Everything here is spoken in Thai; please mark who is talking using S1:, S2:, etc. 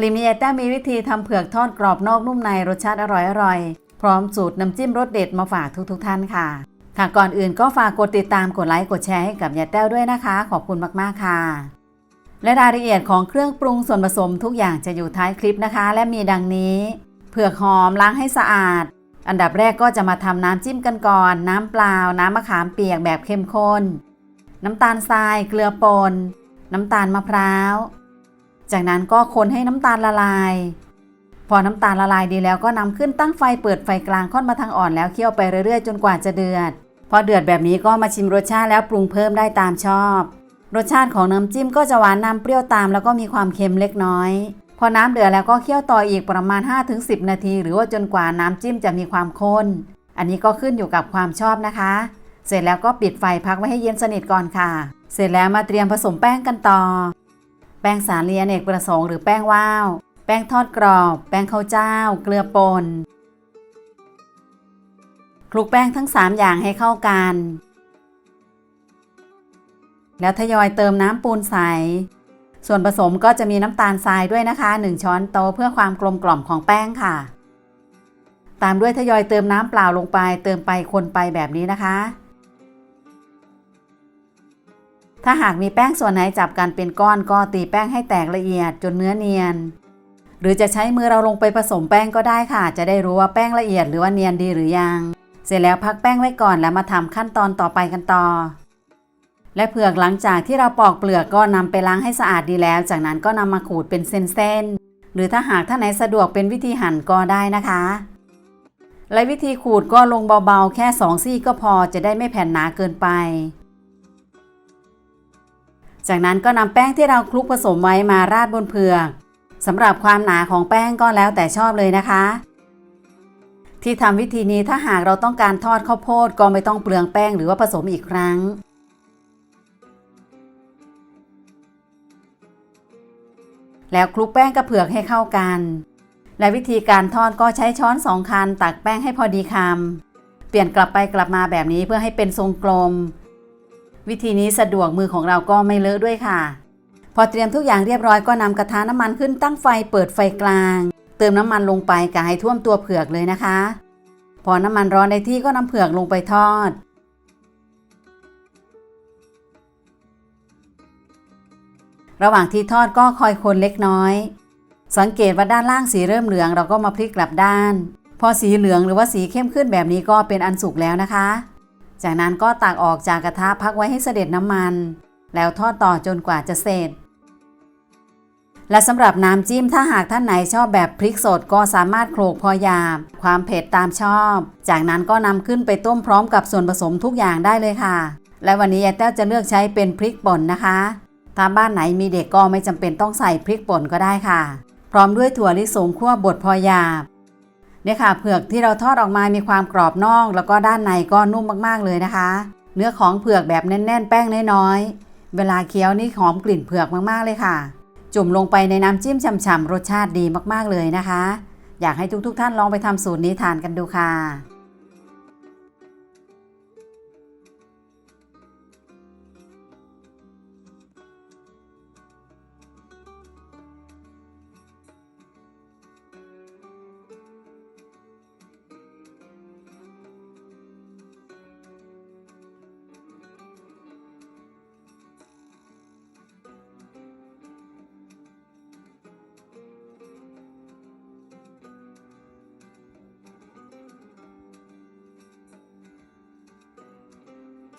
S1: คลิปนี้แอตต้ามีวิธีทำเผือกทอดกรอบนอกนุ่มในรสชาติอร่อยๆพร้อมสูตรน้ำจิ้มรสเด็ดมาฝากทุกๆท่านค่ะ ค่ะก่อนอื่นก็ฝากกดติดตามกดไลค์กดแชร์ให้กับยาแต้วด้วยนะคะ ขอบคุณมากๆค่ะ และรายละเอียดของเครื่องปรุงส่วนผสมทุกอย่างจะอยู่ท้ายคลิปนะคะ และมีดังนี้ เผือกหอมล้างให้สะอาด อันดับแรกก็จะมาทำน้ำจิ้มกันก่อน น้ำเปล่า น้ำมะขามเปียกแบบเข้มข้น น้ำตาลทราย เกลือป่นน้ำตาลมะพร้าว จากนั้นก็คนให้น้ำตาลละลาย พอน้ำตาลละลายดีแล้วก็นำขึ้นตั้งไฟเปิดไฟกลางค่อนมาทางอ่อนแล้วเคี่ยวไปเรื่อยๆ จนกว่าจะเดือด พอเดือดแบบนี้ก็มาชิมรสชาติแล้วปรุงเพิ่มได้ตามชอบ รสชาติของน้ำจิ้มก็จะหวานนำเปรี้ยวตามแล้วก็มีความเค็มเล็กน้อย พอน้ำเดือดแล้วก็เคี่ยวต่ออีกประมาณ 5-10 นาที หรือว่าจนกว่าน้ำจิ้มจะมีความข้น อันนี้ก็ขึ้นอยู่กับความชอบนะคะ เสร็จแล้วก็ปิดไฟพักไว้ให้เย็นสนิทก่อนค่ะ เสร็จแล้วมาเตรียมผสมแป้งกันต่อ แป้งสาลีอเนกประสงค์หรือแป้งว่าว แป้งทอดกรอบ แป้งข้าวเจ้า เกลือป่นคลุกแป้งทั้ง 3 อย่างให้เข้ากัน แล้วทยอยเติมน้ำปูนใส ส่วนผสมก็จะมีน้ำตาลทรายด้วยนะคะ 1 ช้อนโต๊ะเพื่อความกลมกล่อมของแป้งค่ะ ตามด้วยทยอยเติมน้ำเปล่าลงไป เติมไปคนไปแบบนี้นะคะ ถ้าหากมีแป้งส่วนไหนจับกันเป็นก้อนก็ตีแป้งให้แตกละเอียดจนเนื้อเนียน หรือจะใช้มือเราลงไปผสมแป้งก็ได้ค่ะ จะได้รู้ว่าแป้งละเอียดหรือว่าเนียนดีหรือยัง เสร็จแล้วพักแป้งไว้ก่อนแล้วมาทำขั้นตอนต่อไปกันต่อ และเผือกหลังจากที่เราปอกเปลือกก็นำไปล้างให้สะอาดดีแล้ว จากนั้นก็นำมาขูดเป็นเส้นๆหรือถ้าหากท่านไหนสะดวกเป็นวิธีหั่นก็ได้นะคะและวิธีขูดก็ลงเบาๆ แค่สองซี่ก็พอจะได้ไม่แผ่นหนาเกินไป จากนั้นก็นำแป้งที่เราคลุกผสมไว้มาราดบนเผือกสำหรับความหนาของแป้งก็แล้วแต่ชอบเลยนะคะ ที่ทำวิธีนี้ถ้าหากเราต้องการทอดข้าวโพดก็ไม่ต้องเปลืองแป้งหรือว่าผสมอีกครั้ง แล้วคลุกแป้งกับเผือกให้เข้ากัน และวิธีการทอดก็ใช้ช้อนสองคันตักแป้งให้พอดีคำเปลี่ยนกลับไปกลับมาแบบนี้เพื่อให้เป็นทรงกลม วิธีนี้สะดวกมือของเราก็ไม่เลอะด้วยค่ะ พอเตรียมทุกอย่างเรียบร้อยก็นำกระทะน้ำมันขึ้นตั้งไฟเปิดไฟกลาง เติมน้ำมันลงไปกะให้ท่วมตัวเผือกเลยนะคะ พอน้ำมันร้อนในที่ก็นำเผือกลงไปทอดระหว่างที่ทอดก็คอยคนเล็กน้อย สังเกตว่าด้านล่างสีเริ่มเหลืองเราก็มาพลิกกลับด้าน พอสีเหลืองหรือว่าสีเข้มขึ้นแบบนี้ก็เป็นอันสุกแล้วนะคะ จากนั้นก็ตักออกจากกระทะพักไว้ให้เสด็จน้ำมัน แล้วทอดต่อจนกว่าจะเสร็จ และสำหรับน้ำจิ้มถ้าหากท่านไหนชอบแบบพริกสดก็สามารถโขลกพอหยาบ ความเผ็ดตามชอบ จากนั้นก็นำขึ้นไปต้มพร้อมกับส่วนผสมทุกอย่างได้เลยค่ะ และวันนี้ยายแต้วจะเลือกใช้เป็นพริกป่นนะคะถ้าบ้านไหนมีเด็กก็ไม่จำเป็นต้องใส่พริกป่นก็ได้ค่ะ พร้อมด้วยถั่วลิสงคั่วบดพอหยาบ เนี่ยค่ะเผือกที่เราทอดออกมามีความกรอบนอก แล้วก็ด้านในก็นุ่มมากๆเลยนะคะ เนื้อของเผือกแบบแน่น ๆ แป้งน้อยๆเวลาเคี้ยวนี่หอมกลิ่นเผือกมากๆเลยค่ะ จุ่มลงไปในน้ำจิ้มฉ่ำๆรสชาติดีมากๆเลยนะคะ อยากให้ทุกๆ ท่านลองไปทำสูตรนี้ทานกันดูค่ะ